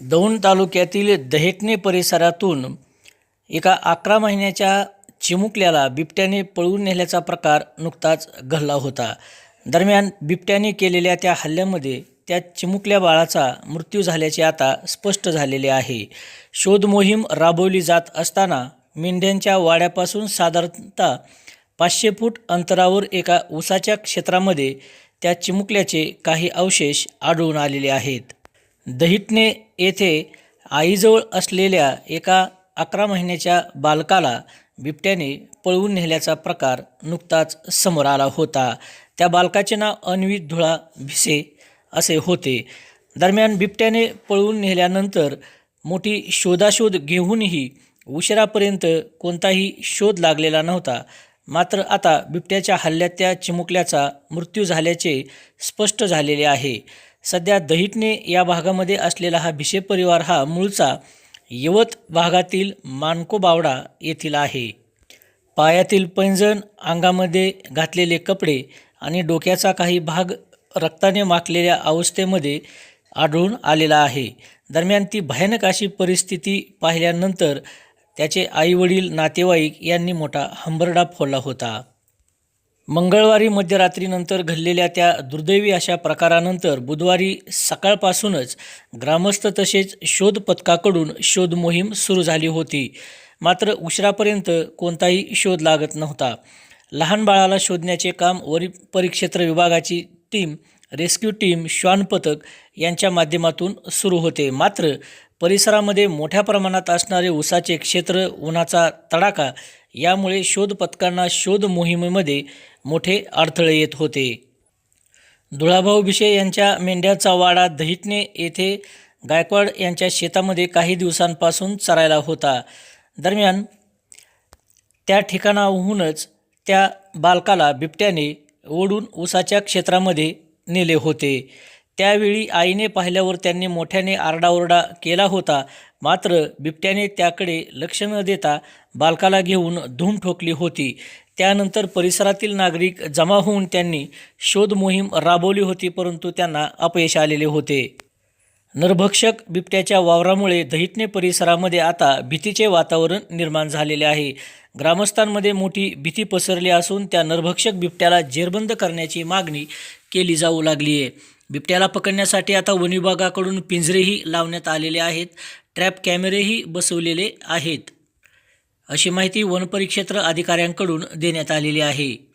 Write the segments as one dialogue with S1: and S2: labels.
S1: दौंड तालुक्यातील दहेटणे परिसरातून एका अकरा महिन्याच्या चिमुकल्याला बिबट्याने पळवून नेल्याचा प्रकार नुकताच घडला होता. दरम्यान बिबट्याने केलेल्या त्या हल्ल्यामध्ये त्या चिमुकल्या बाळाचा मृत्यू झाल्याचे आता स्पष्ट झालेले आहे. शोधमोहीम राबवली जात असताना मेंढ्यांच्या वाड्यापासून साधारणतः पाचशे फूट अंतरावर एका उसाच्या क्षेत्रामध्ये त्या चिमुकल्याचे काही अवशेष आढळून आलेले आहेत. दहिटणे येथे आईजवळ असलेल्या एका अकरा महिन्याच्या बालकाला बिबट्याने पळवून नेल्याचा प्रकार नुकताच समोर आला होता. त्या बालकाचे नाव अन्वित धुळा भिसे असे होते. दरम्यान बिबट्याने पळवून नेल्यानंतर मोठी शोधाशोध घेऊनही उशिरापर्यंत कोणताही शोध लागलेला नव्हता. मात्र आता बिबट्याच्या हल्ल्यात त्या चिमुकल्याचा मृत्यू झाल्याचे स्पष्ट झालेले आहे. सध्या दहिटणे या भागामध्ये असलेला हा भिषे परिवार हा मूळचा यवत भागातील मानको बावडा येथील आहे. पायातील पैंजण अंगामध्ये घातलेले कपडे आणि डोक्याचा काही भाग रक्ताने माखलेल्या अवस्थेमध्ये आढळून आलेला आहे. दरम्यान ती भयानक अशी परिस्थिती पाहिल्यानंतर त्याचे आईवडील नातेवाईक यांनी मोठा हंबरडा फोडला होता. मंगळवारी मध्यरात्रीनंतर घडलेल्या त्या दुर्दैवी अशा प्रकारानंतर बुधवारी सकाळपासूनच ग्रामस्थ तसेच शोध पथकाकडून शोध मोहीम सुरू झाली होती. मात्र उशिरापर्यंत कोणताही शोध लागत नव्हता. लहान बाळाला शोधण्याचे काम वरी परिक्षेत्र विभागाची टीम रेस्क्यू टीम श्वान पथक यांच्या माध्यमातून सुरू होते. मात्र परिसरामध्ये मोठ्या प्रमाणात असणारे उसाचे क्षेत्र उन्हाचा तडाखा यामुळे शोध पथकांना शोध मोहिमेमध्ये मोठे अडथळे येत होते. धुळाभाऊ भिशे यांच्या मेंढ्याचा वाडा दहिटणे येथे गायकवाड यांच्या शेतामध्ये काही दिवसांपासून चरायला होता. दरम्यान त्या ठिकाणाहूनच त्या बालकाला बिबट्याने ओढून उसाच्या क्षेत्रामध्ये नेले होते. त्यावेळी आईने पाहिल्यावर त्यांनी मोठ्याने आरडाओरडा केला होता. मात्र बिबट्याने त्याकडे लक्ष न देता बालकाला घेऊन धूम ठोकली होती. त्यानंतर परिसरातील नागरिक जमा होऊन त्यांनी शोध मोहीम राबवली होती परंतु त्यांना अपयश आलेले होते. नरभक्षक बिबट्याच्या वावरामुळे दहितने परिसरामध्ये आता भीतीचे वातावरण निर्माण झालेले आहे. ग्रामस्थांमध्ये मोठी भीती पसरली असून त्या नरभक्षक बिबट्याला जेरबंद करण्याची मागणी केली जाऊ लागली आहे. बिबट्याला पकडण्यासाठी आता वन विभागाकडून पिंजरेही लावण्यात आलेले आहेत. ट्रॅप कॅमेरेही बसवलेले आहेत. अशी माहिती वनपरिक्षेत्र अधिकाऱ्यांकडून देण्यात आलेली आहे.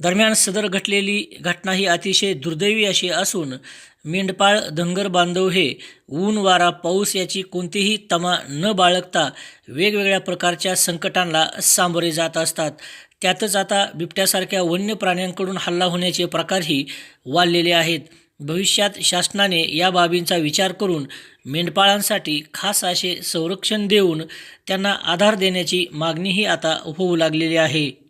S1: दरम्यान सदर घटलेली घटना ही अतिशय दुर्दैवी अशी असून मेंढपाळ धनगर बांधव हे ऊन वारा पाऊस याची कोणतीही तमा न बाळगता वेगवेगळ्या प्रकारच्या संकटांना सामोरे जात असतात. त्यातच आता बिबट्यासारख्या वन्य प्राण्यांकडून हल्ला होण्याचे प्रकारही वाढलेले आहेत. भविष्यात शासनाने या बाबींचा विचार करून मेंढपाळांसाठी खास असे संरक्षण देऊन त्यांना आधार देण्याची मागणीही आता होऊ लागलेली आहे.